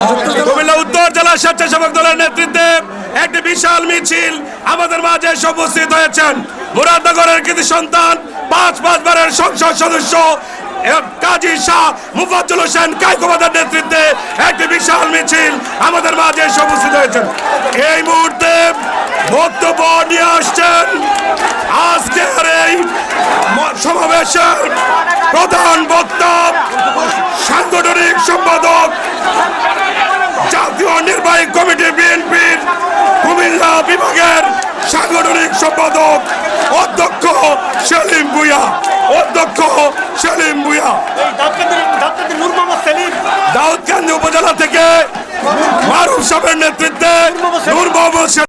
কুমিল্লা উত্তর জেলা স্বেচ্ছাসেবক দলের নেতৃত্বে একটি বিশাল মিছিল আমাদের মাঝে উপস্থিত হয়েছেন। মুরাদনগরের কৃতি সন্তান, পাঁচ পাঁচবারের সংসদ সদস্য কাজী শাহ মুফাজ্জল হোসেন কাইকোবাদের নেতৃত্বে একটি বিশাল মিছিল আমাদের মাঝে উপস্থিত হয়েছেন। এই মুহূর্তে বক্তব্য নিয়ে আসছেন আজকের এই সমাবেশের প্রধান বক্তা সম্পাদক অধ্যক্ষ সেলিম ভুইয়া অধ্যক্ষ সেলিম ভুইয়া। দাউদকান্দি উপজেলা থেকে মারুফ সাহেবের নেতৃত্বে নূর মোহাম্মদ সেলিম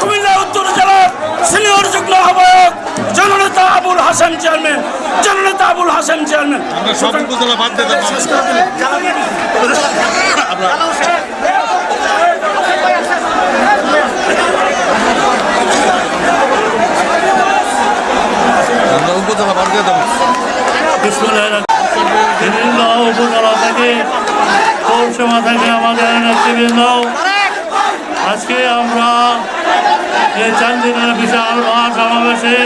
কুমিল্লা উত্তর জেলার সিনিয়র যুগ্ম আহ্বায়ক জননেতা আবুল হাসান চেয়ারম্যান জননেতা আবুল হাসান চেয়ারম্যান। উপজেলা বাদ দিয়ে দেবো উপজেলা থেকে পৌরসভা থেকে আমাদের নেতৃবৃন্দ আজকে আমরা এই চার দিনের বিশাল মহা সমাবেশে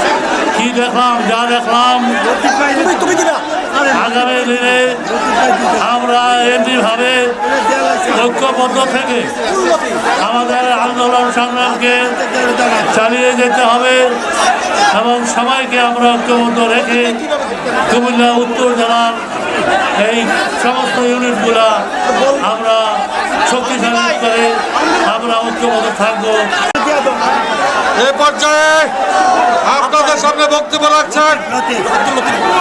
কি দেখলাম, যা দেখলাম। আগামী দিনে আমরা এমনিভাবে ঐক্যবদ্ধ থেকে আমাদের আন্দোলন সংগ্রামকে চালিয়ে যেতে হবে এবং সবাইকে আমরা ঐক্যবদ্ধ রেখে কুমিল্লা, উত্তর জেলার এই সমস্ত ইউনিটগুলা আমরা শক্তিশালী করে আমরা ঐক্যবদ্ধ থাকব। এই পর্যায়ে আপনাদের সামনে বক্তব্য রাখছেন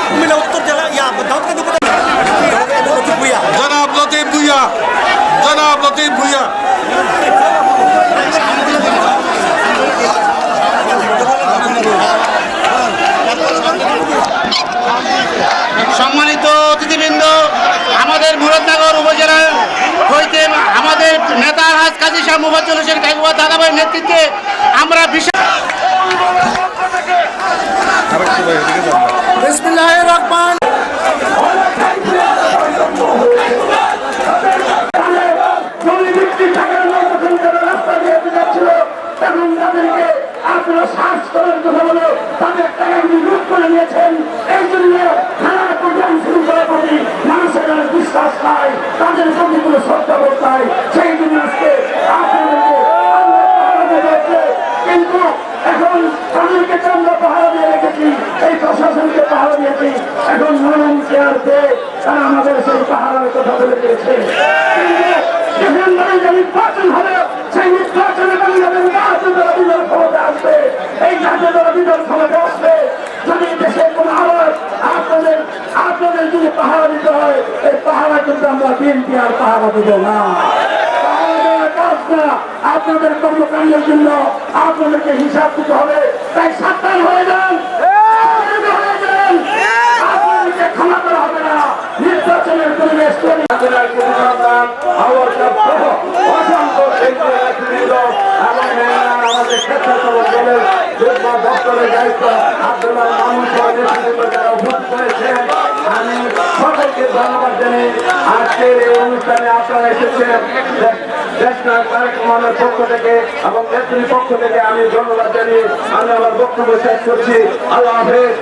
কুমিল্লা উত্তর জেলা ইয়া দাউদকান্দি উপজেলা জনাব লতিফ ভুইয়া জনাব লতিফ ভুইয়া সম্মানিত অতিথিবৃন্দ আমাদের মুরাদনগর উপজেলা হইতে আমাদের নেতা হাজ কাজী শাহ মুফাজ্জল হোসেন কাকুয়া দাদাভাইয়ের নেতৃত্বে আমরা বিশাল নির্বাচন হবে সেই নির্বাচনে বাংলাদেশ বিদল ক্ষমতা আসবে এই বিদল ক্ষমতা আসবে যদি দেশের কোন আবার আপনাদের আপনাদের যদি পাহারা দিতে হয় এই পাহারা কিন্তু আমরা বিএনপি আর পাহারা দিব না আপনাদের কর্মকাণ্ডের জন্য আপনাদেরকে হিসাব দিতে হবে তাই সাবধান হয়ে যান আপনাদেরকে ক্ষমা করা হবে না। নির্বাচনের পরিবেশ জেলার কিছু সন্তান সহ অসংখ্য কেন্দ্রীয় আমাদের স্বেচ্ছাসেবক দলের যুগ্ম দায়িত্ব আব্দুল্লাহ মামুন সহ নেতৃবৃন্দ যারা উপস্থিত হয়েছেন আমি সকলকে ধন্যবাদ জানাই। আজকের এই অনুষ্ঠানে আপনারা এসেছেন তারেক পক্ষ থেকে এবং নেত্রীর পক্ষ থেকে আমি ধন্যবাদ জানিয়ে আমি আমার বক্তব্য শেষ করছি। আল্লাহ হাফেজ।